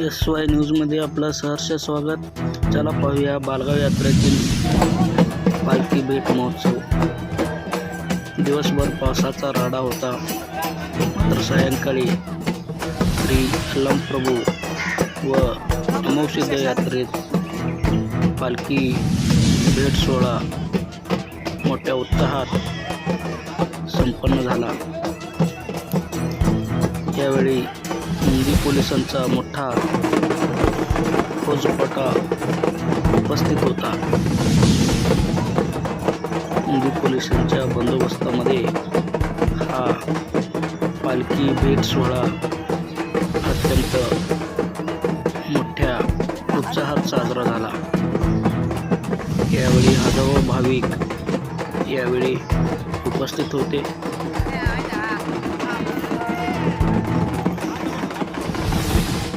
S Y न्यूजमध्ये आपलं सहर्ष स्वागत. चला पाहूया बालगाव यात्रेतील पालखी भेट महोत्सव. दिवसभर पावसाचा राडा होता. मात्र सायंकाळी श्री प्रभू व अमौसिद्ध यात्रेत पालखी भेट सोहळा मोठ्या उत्साहात संपन्न झाला. यावेळी हिंदी पोलिसांचा मोठा फौजफाटा उपस्थित होता. हिंदी पोलिसांच्या बंदोबस्तामध्ये हा पालखी भेट सोहळा अत्यंत मोठ्या उत्साहात साजरा झाला. यावेळी हजारो भाविक यावेळी उपस्थित होते.